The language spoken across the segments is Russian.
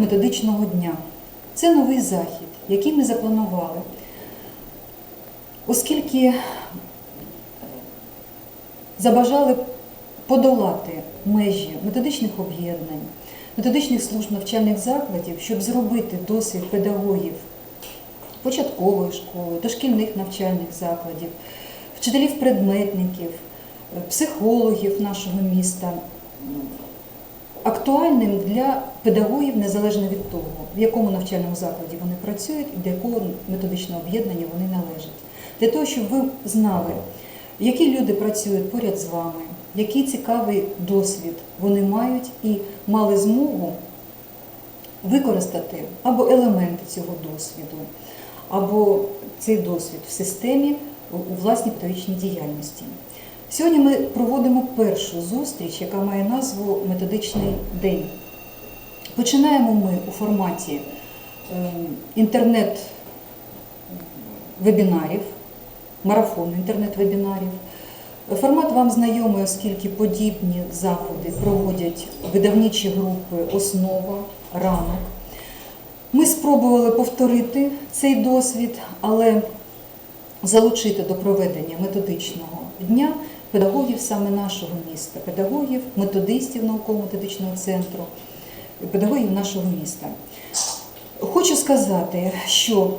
методичного дня. Це новий захід, який ми запланували. Оскільки забажали подолати межі методичних об'єднань, методичних служб навчальних закладів, щоб зробити досвід педагогів початкової школи, дошкільних навчальних закладів, вчителів-предметників, е, психологів нашого міста актуальним для педагогів незалежно від того, в якому навчальному закладі вони працюють і до якого методичного об'єднання вони належать. Для того, щоб ви знали, які люди працюють поряд з вами, який цікавий досвід вони мають і мали змогу використати або елементи цього досвіду, або цей досвід в системі у власній педагогічній діяльності. Сьогодні ми проводимо першу зустріч, яка має назву Методичний день. Починаємо ми у форматі е, інтернет-вебінарів, марафон інтернет-вебінарів. Формат вам знайомий, оскільки подібні заходи проводять видавничі групи Основа, ранок. Ми спробували повторити цей досвід, але залучити до проведення методичного дня педагогів саме нашого міста, педагогів, методистів науково-методичного центру, педагогів нашого міста. Хочу сказати, що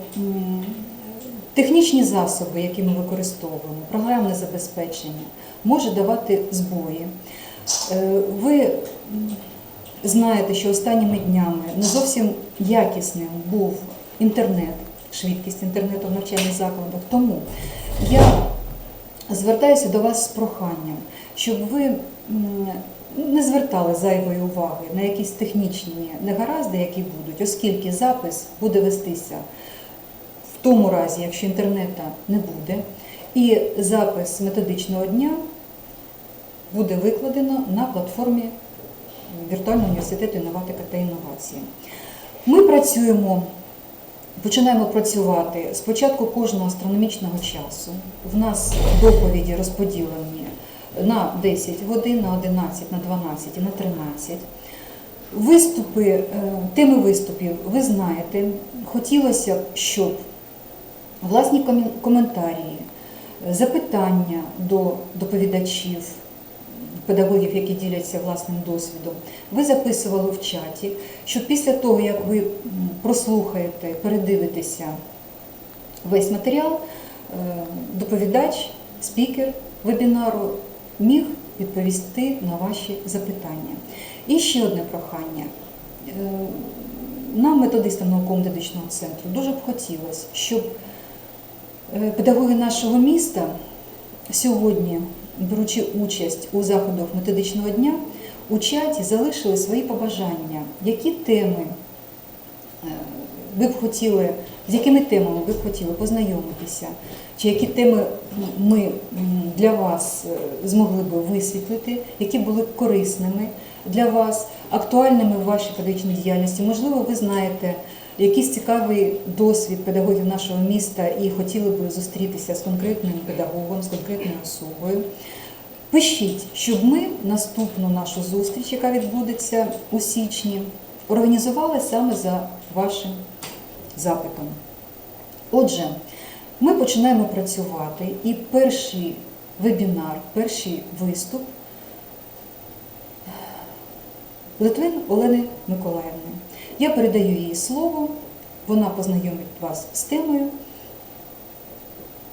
технічні засоби, які ми використовуємо, програмне забезпечення, може давати збої. Е, Ви знаєте, що останніми днями не зовсім якісним був інтернет, швидкість інтернету в навчальних закладах. Тому я звертаюся до вас з проханням, щоб ви не звертали зайвої уваги на якісь технічні негаразди, які будуть, оскільки запис буде вестися в тому разі, якщо інтернету не буде, і запис методичного дня буде викладено на платформі Віртуального університету інноватика та інновації. Ми працюємо, починаємо працювати з початку кожного астрономічного часу. В нас доповіді розподілені на 10 годин, на 11, на 12 і на 13. Виступи, е, теми виступів ви знаєте. Хотілося б, щоб власні коментарі, е, запитання до доповідачів, педагогів, які діляться власним досвідом, ви записували в чаті, щоб після того, як ви прослухаєте, передивитеся весь матеріал, е, доповідач, спікер вебінару міг відповісти на ваші запитання. І ще одне прохання. Е, Нам, методистам науково-медичного центру, дуже б хотілося, щоб е, педагоги нашого міста сьогодні, беручи участь у заходах методичного дня, у чаті залишили свої побажання, які теми е, ви б хотіли, з якими темами ви б хотіли познайомитися, чи які теми ми для вас е, змогли би висвітлити, які були корисними для вас, актуальними в вашій педагогічній діяльності. Можливо, ви знаєте якийсь цікавий досвід педагогів нашого міста і хотіли би зустрітися з конкретним педагогом, з конкретною особою. Пишіть, щоб ми наступну нашу зустріч, яка відбудеться у січні, організували саме за вашим запитом. Отже, ми починаємо працювати, і перший вебінар, перший виступ Литвин Олени Миколаївни. Я передаю їй слово, вона познайомить вас з темою.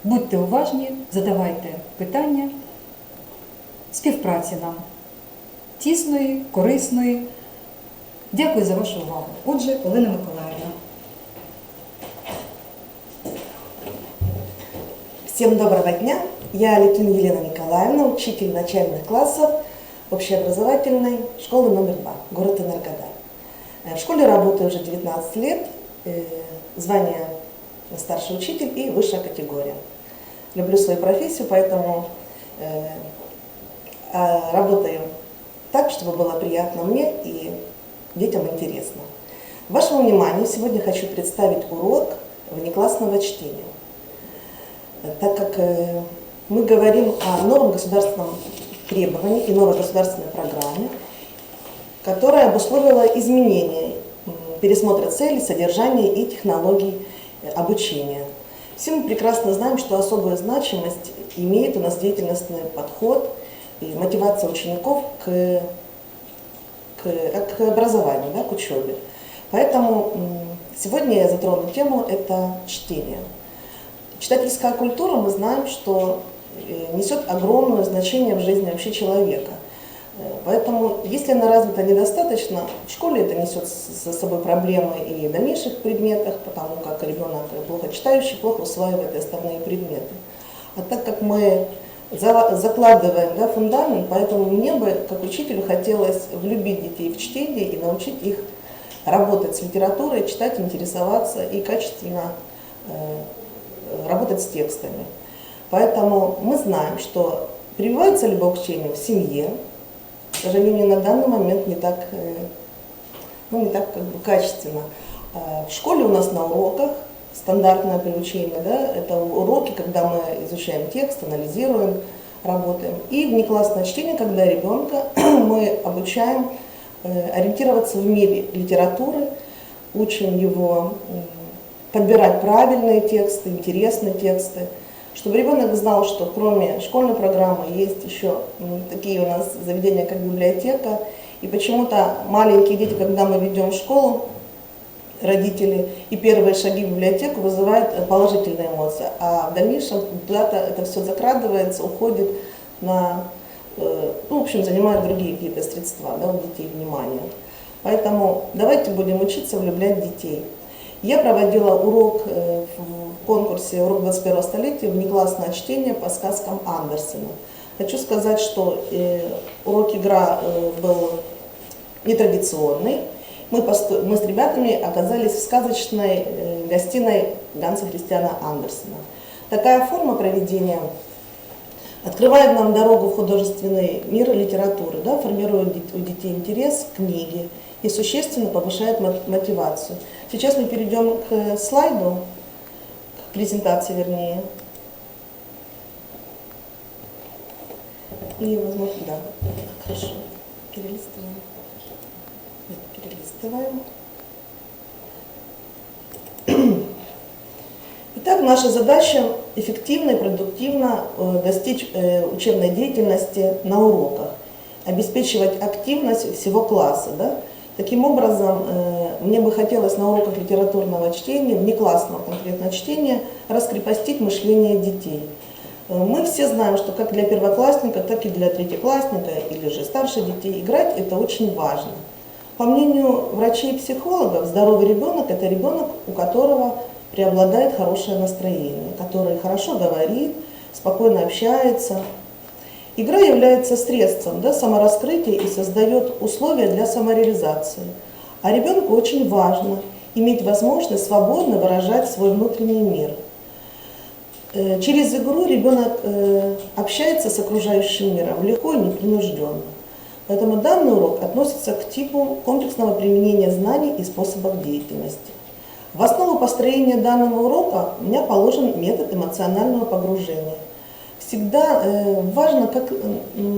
Будьте уважні, задавайте питання. Співпраці нам тісної, корисної. Дякую за вашу увагу. Отже, Олена Миколаївна. Всем доброго дня. Я Литвин Елена Николаевна, учитель начальных классов общеобразовательной школы номер 2, город Энергодар. Э, В школе работаю уже 19 лет, э, звание старший учитель и высшая категория. Люблю свою профессию, поэтому э, а, работаю так, чтобы было приятно мне и детям интересно. Вашему вниманию сегодня хочу представить урок внеклассного чтения. Так как мы говорим о новом государственном требовании и новой государственной программе, которая обусловила изменение м, пересмотра целей, содержания и технологий э, обучения. Все мы прекрасно знаем, что особую значимость имеет у нас деятельностный подход и мотивация учеников к, к, э, к образованию, да, к учебе. Поэтому сегодня я затрону тему это чтение. Читательская культура, мы знаем, что несет огромное значение в жизни вообще человека. Э, поэтому, если она развита недостаточно, в школе это несет за собой проблемы и в дальнейших предметах, потому как ребенок плохо читающий, плохо усваивает и остальные предметы. А так как мы закладываем да, фундамент, поэтому мне бы, как учителю, хотелось влюбить детей в чтение и научить их работать с литературой, читать, интересоваться и качественно э, работать с текстами. Поэтому мы знаем, что прививается к чтению в семье, к сожалению, на данный момент не так, э, ну, не так как бы качественно. А в школе у нас на уроках стандартное приучение, да, это уроки, когда мы изучаем текст, анализируем, работаем. И внеклассное чтение, когда ребенка мы обучаем э, ориентироваться в мире литературы, учим его подбирать правильные тексты, интересные тексты, чтобы ребенок знал, что кроме школьной программы есть еще такие у нас заведения, как библиотека. И почему-то маленькие дети, когда мы ведем в школу, родители, и первые шаги в библиотеку вызывают положительные эмоции. А в дальнейшем куда-то это все закрадывается, уходит на, э, ну, в общем, занимает другие какие-то средства да, у детей внимание. Поэтому давайте будем учиться влюблять детей. Я проводила урок э, в конкурсе «Урок 21 столетия» внеклассное чтение по сказкам Андерсена. Хочу сказать, что э, урок игра был нетрадиционный, мы, мы с ребятами оказались в сказочной э, гостиной Ганса Христиана Андерсена. Такая форма проведения открывает нам дорогу художественный мир литературы, да, формирует у детей интерес к книге и существенно повышает мотивацию. Сейчас мы перейдем к слайду, к презентации вернее. И, возможно, да, хорошо, перелистываем перелистываем. Итак, наша задача эффективно и продуктивно э, достичь э, учебной деятельности на уроках, обеспечивать активность всего класса. Да? Таким образом, э, мне бы хотелось на уроках литературного чтения, внеклассного конкретно чтения, раскрепостить мышление детей. Мы все знаем, что как для первоклассника, так и для третьеклассника или же старших детей играть это очень важно. По мнению врачей и психологов, здоровый ребенок – это ребенок, у которого преобладает хорошее настроение, который хорошо говорит, спокойно общается. Игра является средством да, самораскрытия и создает условия для самореализации. А ребенку очень важно иметь возможность свободно выражать свой внутренний мир. Э, через игру ребенок э, общается с окружающим миром легко и непринужденно. Поэтому данный урок относится к типу комплексного применения знаний и способов деятельности. В основу построения данного урока у меня положен метод эмоционального погружения. Всегда э, важно, как э,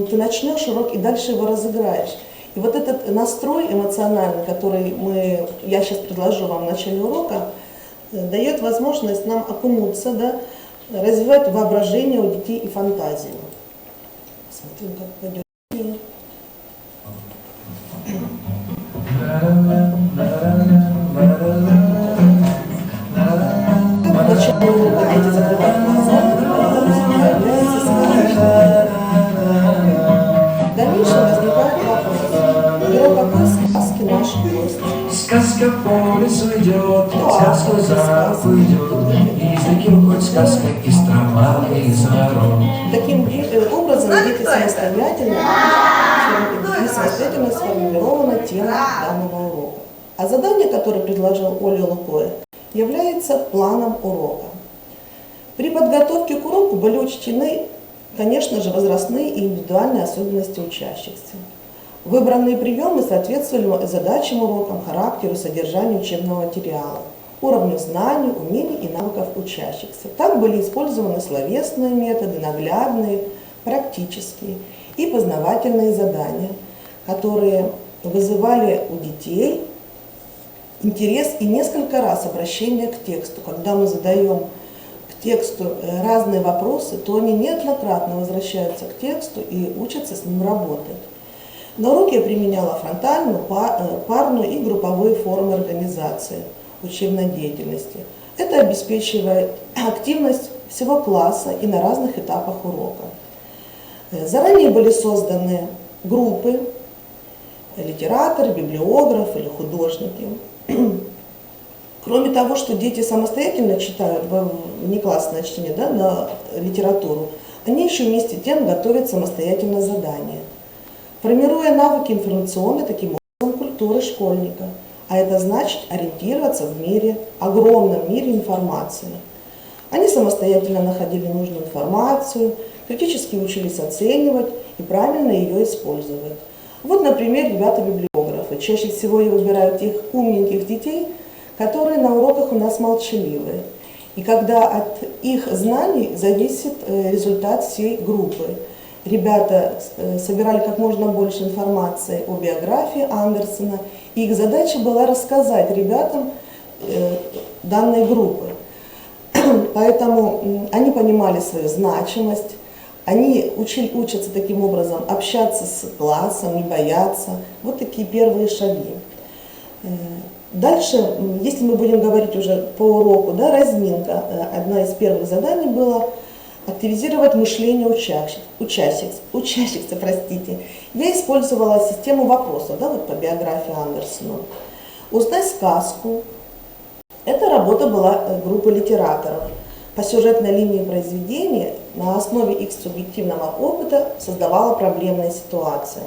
ты начнешь урок и дальше его разыграешь. И вот этот настрой эмоциональный, который мы, я сейчас предложу вам в начале урока, э, дает возможность нам окунуться, да, развивать воображение у детей и фантазию. Смотрим, как пойдет. Сказка по лесу идет, куда уйдет, И за кем хоть сказка из трава и зарод. Таким образом, дети самостоятельно и самостоятельно сформирована тема данного урока. А задание, которое предложил Оля Лукоя, является планом урока. При подготовке к уроку были учтены, конечно же, возрастные и индивидуальные особенности учащихся. Выбранные приемы соответствовали задачам урокам, характеру, содержанию учебного материала, уровню знаний, умений и навыков учащихся. Так были использованы словесные методы, наглядные, практические и познавательные задания, которые вызывали у детей интерес и несколько раз обращение к тексту. Когда мы задаем к тексту э, разные вопросы, то они неоднократно возвращаются к тексту и учатся с ним работать. На уроке я применяла фронтальную, э, парную и групповые формы организации учебной деятельности. Это обеспечивает активность всего класса и на разных этапах урока. Э, Заранее были созданы группы, э, литераторы, библиографы или художники. Кроме того, что дети самостоятельно читают в внеклассное чтение да, на литературу, они еще вместе тем готовят самостоятельно задания, формируя навыки информационной, таким образом, культуры школьника. А это значит ориентироваться в мире, огромном мире информации. Они самостоятельно находили нужную информацию, критически учились оценивать и правильно ее использовать. Вот, например, ребята-библиографы. Чаще всего я выбираю тех умненьких детей, которые на уроках у нас молчаливые. И когда от их знаний зависит э, результат всей группы. Ребята э, собирали как можно больше информации о биографии Андерсона, и их задача была рассказать ребятам э, данной группы. Поэтому они понимали свою значимость, они учи- учатся таким образом общаться с классом, не бояться. Вот такие первые шаги. Э, Дальше, если мы будем говорить уже по уроку, да, разминка, одна из первых заданий была активизировать мышление учащихся, учащихся, учащихся простите. Я использовала систему вопросов, да, вот по биографии Андерсона. Узнай сказку. Эта работа была э, группы литераторов. По сюжетной линии произведения на основе их субъективного опыта создавала проблемные ситуации.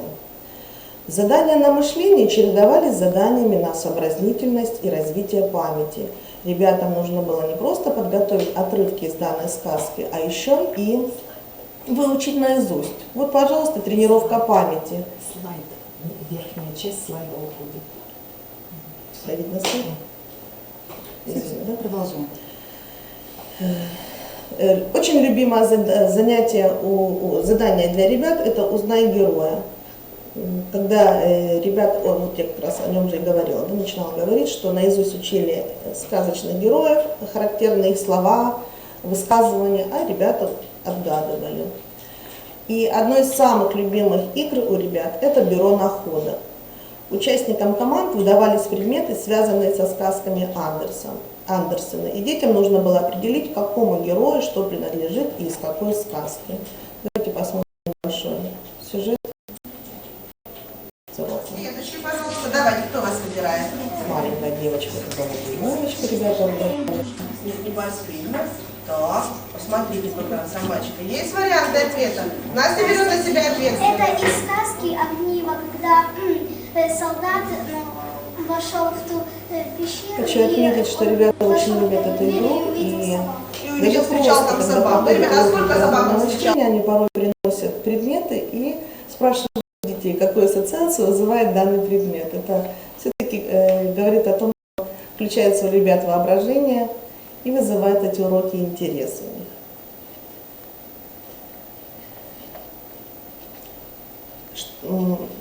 Задания на мышление чередовались с заданиями на сообразнительность и развитие памяти. Ребятам нужно было не просто подготовить отрывки из данной сказки, а еще и выучить наизусть. Вот, пожалуйста, тренировка памяти. Слайд, верхняя часть слайда уходит. На стол? Извини, да? Продолжаем. Э, Очень любимое занятие, у- задание для ребят – это «Узнай героя». М, Когда э, ребят, о, вот я как раз о нем же и говорила, да, начинала говорить, что наизусть учили э, сказочных героев, характерные их слова, высказывания, а ребята отгадывали. И одно из самых любимых игр у ребят – это бюро находок. Участникам команд выдавались предметы, связанные со сказками Андерсона. Андерсона. И детям нужно было определить, какому герою что принадлежит и из какой сказки. Давайте посмотрим большой сюжет. с урока. Деточки, пожалуйста, давайте, кто вас выбирает? Маленькая девочка, Так, посмотрите, какая собачка. Есть варианты ответа? Настя берет на себя Это ответственность. из сказки Огниво, когда э, солдат ну, вошел в ту э, пещеру. Хочу отметить, что ребята очень любят эту игру, и. И увидел, Даже встречал там проходит Ребята, сколько собак встречал? Они порой приносят предметы и спрашивают детей, какую ассоциацию вызывает данный предмет. Это все-таки э, говорит о том, включается у ребят воображение и вызывает эти уроки интерес у них.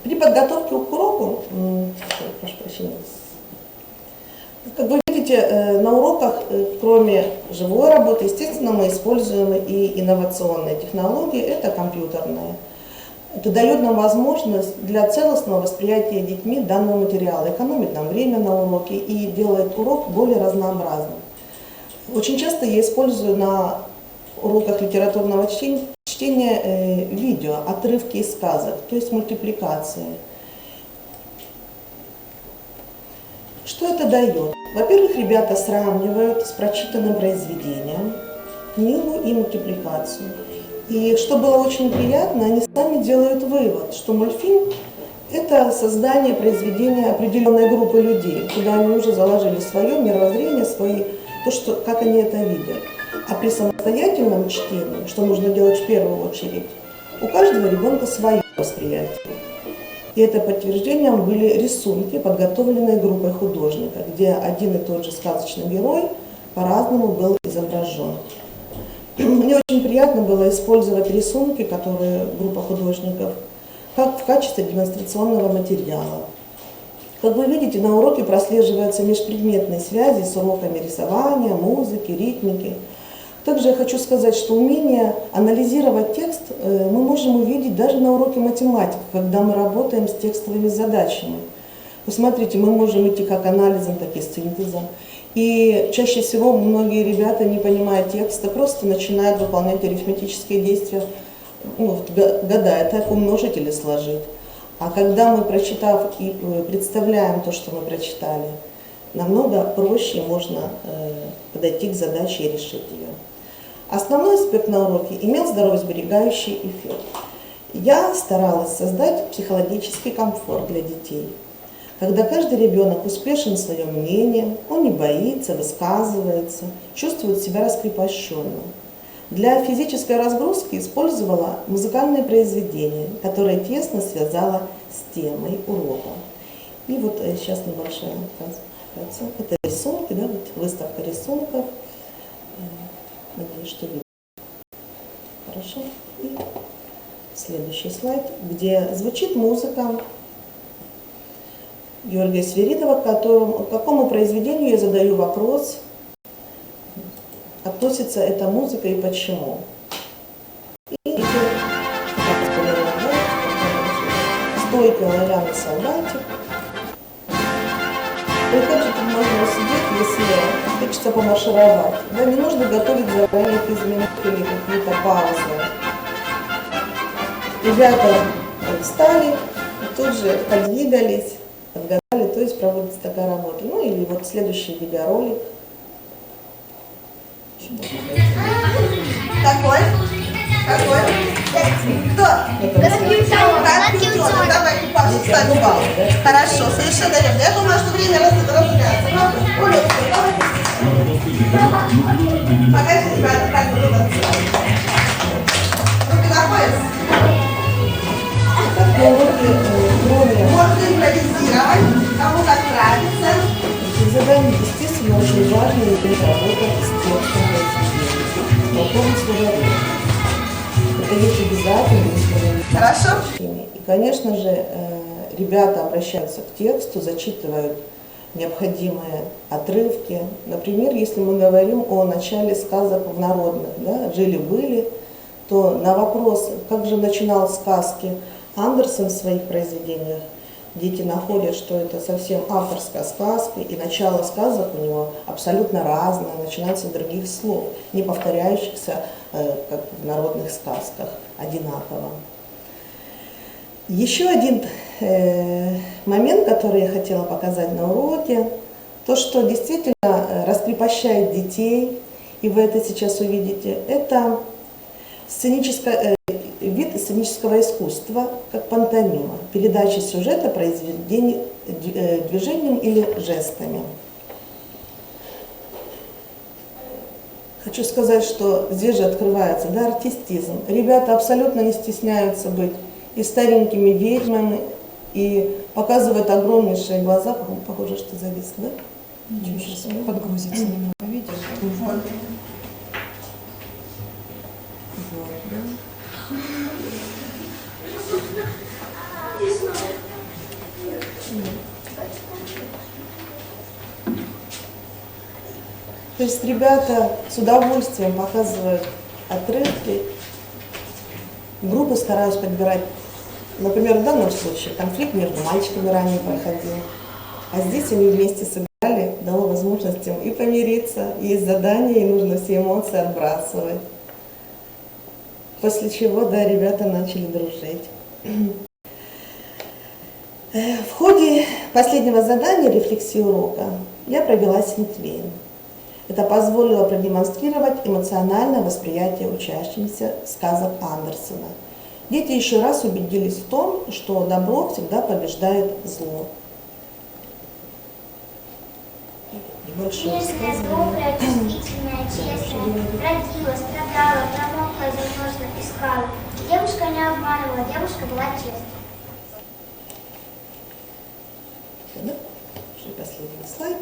При подготовке к уроку, прошу прощения, как вы видите, э, на уроках, э, кроме живой работы, естественно, мы используем и инновационные технологии, это компьютерные. Это дает нам возможность для целостного восприятия детьми данного материала, экономит нам время на уроке и делает урок более разнообразным. Очень часто я использую на уроках литературного чтения, чтения э, видео, отрывки из сказок, то есть мультипликации. Что это дает? Во-первых, ребята сравнивают с прочитанным произведением книгу и мультипликацию. И что было очень приятно, они сами делают вывод, что мультфильм – это создание произведения определенной группы людей, куда они уже заложили свое мировоззрение, свои, то, что, как они это видят. А при самостоятельном чтении, что нужно делать в первую очередь, у каждого ребенка свое восприятие. И это подтверждением были рисунки, подготовленные группой художника, где один и тот же сказочный герой по-разному был изображен. Мне очень приятно было использовать рисунки, которые группа художников, как в качестве демонстрационного материала. Как вы видите, на уроке прослеживаются межпредметные связи с уроками рисования, музыки, ритмики. Также я хочу сказать, что умение анализировать текст э, мы можем увидеть даже на уроке математики, когда мы работаем с текстовыми задачами. Посмотрите, мы можем идти как анализом, так и синтезом. И чаще всего многие ребята, не понимая текста, просто начинают выполнять арифметические действия, ну, гадая, так умножить или сложить. А когда мы, прочитав и э, представляем то, что мы прочитали, намного проще можно э, подойти к задаче и решить ее. Основной аспект на уроке имел здоровьесберегающий эффект. Я старалась создать психологический комфорт для детей. Когда каждый ребенок успешен в своем мнении, он не боится, высказывается, чувствует себя раскрепощенным. Для физической разгрузки использовала музыкальные произведения, которые тесно связала с темой урока. И вот э, сейчас небольшая презентация. Это рисунки, да, вот выставка рисунков. Э, Надеюсь, что видно. Хорошо. И следующий слайд, где звучит музыка Георгия Сверидова, к, которому, к какому произведению я задаю вопрос, относится эта музыка и почему. И стойкий оловянный солдатик. Тут можно сидеть, если хочется помаршировать? Да, не нужно готовить заранее физминутки или какие-то паузы. Ребята встали, тут же подвигались, подгадали, то есть проводится такая работа. Ну или вот следующий видеоролик. Какой? Какой? Кто? Компьютер. Давай, Паша, ставь балл. Хорошо, совершенно верно. Я думаю, что время раз разгуляться. Ну, Оля, давай. Покажи, ребята, как вы Руки на пояс. Можно импровизировать, кому как нравится. этих заданий, естественно, очень важно иметь работу с текстом полковым словарем. Это есть обязательно, Хорошо? И, конечно же, э, ребята обращаются к тексту, зачитывают необходимые отрывки. Например, если мы говорим о начале сказок в народных, да, жили-были, то на вопрос, как же начинал сказки Андерсон в своих произведениях, дети находят, что это совсем авторская сказка, и начало сказок у него абсолютно разное, начинается с других слов, не повторяющихся, э, как в народных сказках, одинаково. Еще один э, момент, который я хотела показать на уроке, то, что действительно э, раскрепощает детей, и вы это сейчас увидите, это сценическое, э, вид сценического искусства, как пантомима, передача сюжета произведений э, движением или жестами. Хочу сказать, что здесь же открывается да, артистизм. Ребята абсолютно не стесняются быть и старенькими ведьмами, и показывают огромнейшие глаза. Похоже, что завис, да? Ничего, сейчас подгрузится немного видео. Вот, да. То есть ребята с удовольствием показывают отрывки. Группы стараюсь подбирать. Например, в данном случае конфликт между мальчиками ранее проходил. А здесь они вместе сыграли, дало возможность им и помириться, есть задание, и нужно все эмоции отбрасывать. После чего, да, ребята начали дружить. Э, В ходе последнего задания рефлексии урока я провела синтвейн. Это позволило продемонстрировать эмоциональное восприятие учащимся сказок Андерсона. Дети еще раз убедились в том, что добро всегда побеждает зло. Небольшое родила, страдала, промокла, искала. Девушка не обманывала, девушка была честной. Да? Последний слайд.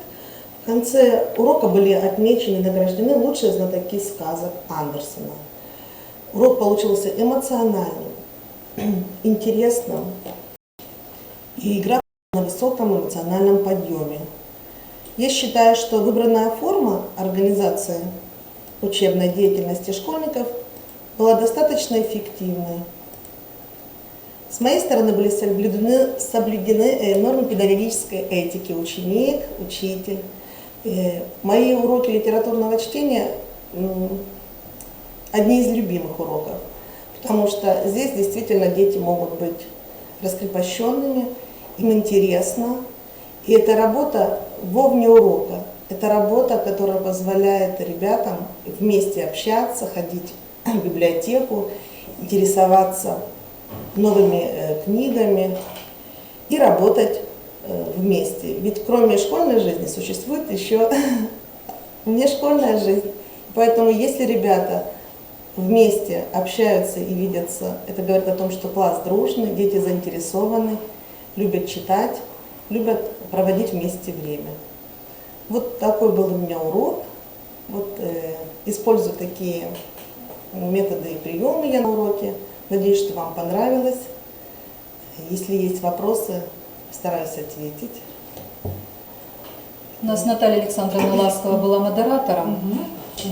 Конце урока были отмечены и награждены лучшие знатоки сказок Андерсона. Урок получился эмоциональным, интересным, и игра на высоком эмоциональном подъеме. Я считаю, что выбранная форма организации учебной деятельности школьников была достаточно эффективной. С моей стороны были соблюдены, соблюдены э, нормы педагогической этики ученик, учитель. Э, Мои уроки литературного чтения м, одни из любимых уроков, потому что здесь действительно дети могут быть раскрепощенными, им интересно. И это работа вовне урока. Это работа, которая позволяет ребятам вместе общаться, ходить в библиотеку, интересоваться новыми э, книгами и работать вместе. Ведь кроме школьной жизни существует еще внешкольная жизнь. Поэтому если ребята вместе общаются и видятся, это говорит о том, что класс дружный, дети заинтересованы, любят читать, любят проводить вместе время. Вот такой был у меня урок. Вот, э, использую такие методы и приемы я на уроке. Надеюсь, что вам понравилось. Если есть вопросы, стараюсь ответить. У нас Наталья Александровна Ласкова была модератором,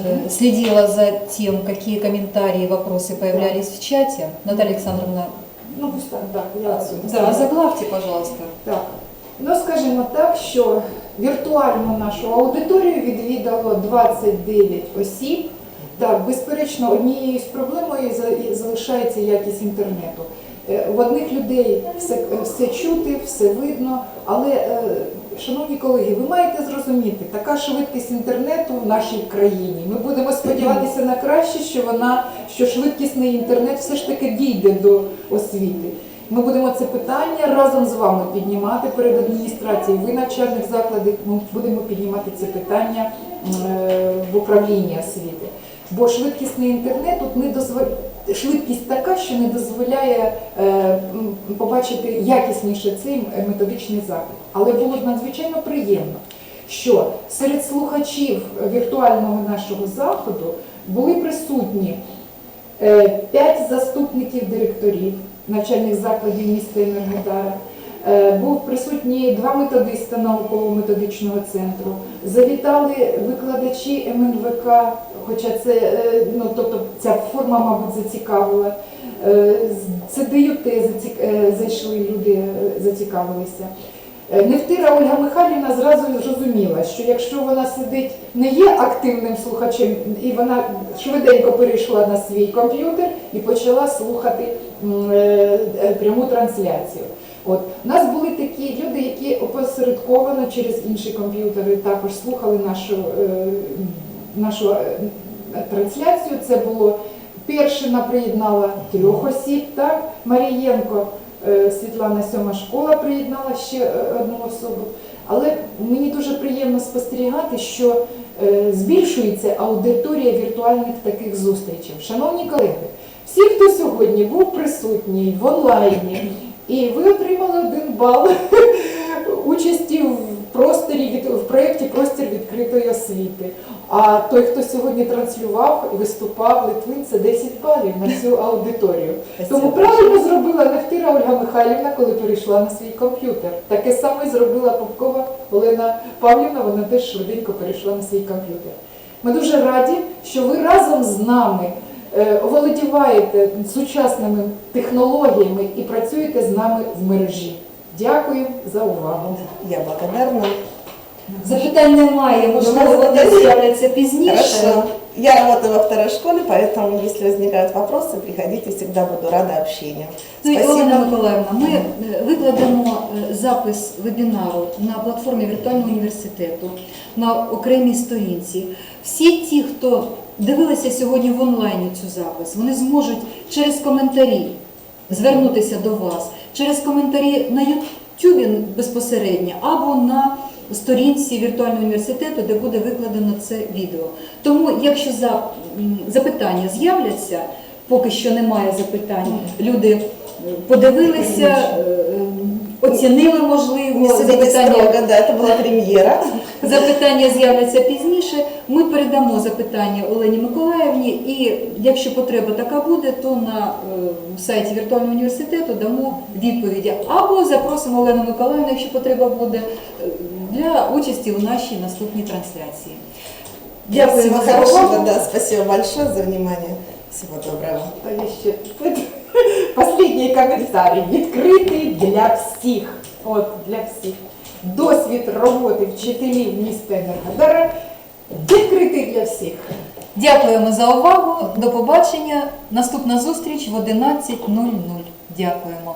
э, следила за тем, какие комментарии и вопросы появлялись в чате. Наталья Александровна, Ну, пусть так, так, я отсюда. да, заглавьте, пожалуйста. Так. Ну, скажімо так, що віртуальну нашу аудиторію відвідало 29 осіб. Так, безперечно, однією з проблемою за- залишається якість інтернету. Е, В одних людей все, все чути, все видно, але, е, шановні колеги, ви маєте зрозуміти, така швидкість інтернету в нашій країні. Ми будемо сподіватися на краще, що вона, що швидкісний інтернет все ж таки дійде до освіти. Ми будемо це питання разом з вами піднімати перед адміністрацією. Ви навчальних закладів ми будемо піднімати це питання е, в управлінні освіти. Бо швидкісний інтернет тут не дозволяє. Швидкість така, що не дозволяє е, побачити якісніше цей методичний заклад. Але було надзвичайно приємно, що серед слухачів віртуального нашого заходу були присутні Е, П'ять заступників директорів навчальних закладів міста Енергодара. Е, Був присутні два методиста науково-методичного центру. Завітали викладачі МНВК, хоча це е, ну тобто ця форма, мабуть, зацікавила. Е, з ЦДЮТ е, зайшли люди, зацікавилися. Невтира Ольга Михайлівна зразу зрозуміла, що якщо вона сидить, не є активним слухачем, і вона швиденько перейшла на свій комп'ютер і почала слухати пряму трансляцію. От у нас були такі люди, які опосередковано через інші комп'ютери також слухали нашу, е, нашу е, трансляцію. Це було Першина приєднала трьох осіб, так Марієнко е, Світлана Сьома школа приєднала ще е, одну особу. Але мені дуже приємно спостерігати, що е, збільшується аудиторія віртуальних таких зустрічей. Шановні колеги, всі, хто сьогодні був присутній в онлайні, і ви отримали один бал участі в просторі від в проєкті Простір відкритої освіти. А той, хто сьогодні транслював і виступав Литвин, це 10 балів на цю аудиторію. Тому правильно зробила Нефтира Ольга Михайлівна, коли перейшла на свій комп'ютер. Таке саме зробила Попкова Олена Павлівна, вона теж швиденько перейшла на свій комп'ютер. Ми дуже раді, що ви разом з нами оволодіваєте сучасними технологіями і працюєте з нами в мережі. Дякую за увагу. Я благодарна. Запитань немає, можливо, вони з'являться пізніше. Хорошо. Я работаю во второй школе, поэтому если возникают вопросы, приходите, всегда буду рада общению. Ну і Спасибо. Олена Миколаївна, ми е, викладемо е, запис вебінару на платформі віртуального університету на окремій сторінці. Всі ті, хто дивилися сьогодні в онлайні цю запис, вони зможуть через коментарі звернутися до вас, через коментарі на Ютубі безпосередньо або на сторінці віртуального університету, де буде викладено це відео. Тому, якщо запитання з'являться, поки що немає запитань, люди подивилися, оцінили, можливо, запитання да, это была премьера. Запитання з'являться пізніше. Ми передамо запитання Олені Миколаївні, і якщо потреба така буде, то на е, сайті віртуального університету дамо відповіді. Або запросимо Олену Миколаївну, якщо потреба буде, е, для участі у нашій наступній трансляції. Дякуємо Всего хорошего, да, спасибо большое за внимание. Всего доброго. Последній коментарій. Відкритий для всіх. От для всіх. Досвід роботи вчителів міста Енергодара відкритий для всіх. Дякуємо за увагу. До побачення. Наступна зустріч в 11.00. Дякуємо.